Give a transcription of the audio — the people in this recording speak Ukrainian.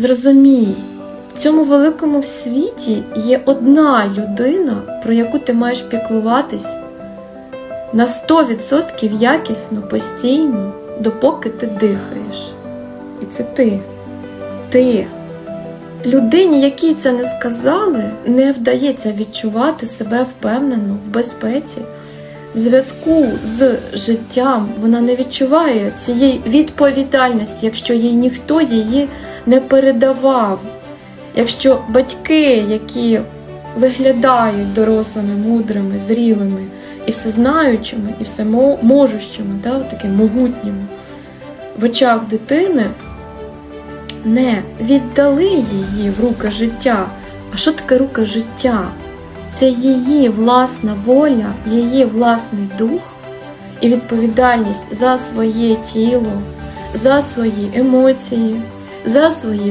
Зрозумій, в цьому великому світі є одна людина, про яку ти маєш піклуватись на 100% якісно, постійно, допоки ти дихаєш. І це ти. Ти. Людині, якій це не сказали, не вдається відчувати себе впевнено в безпеці. В зв'язку з життям вона не відчуває цієї відповідальності, якщо їй ніхто її не передавав. Якщо батьки, які виглядають дорослими, мудрими, зрілими і всезнаючими, і всеможущими, да, такими могутніми, в очах дитини не віддали її в руки життя. А що таке руки життя? Це її власна воля, її власний дух і відповідальність за своє тіло, за свої емоції, за свої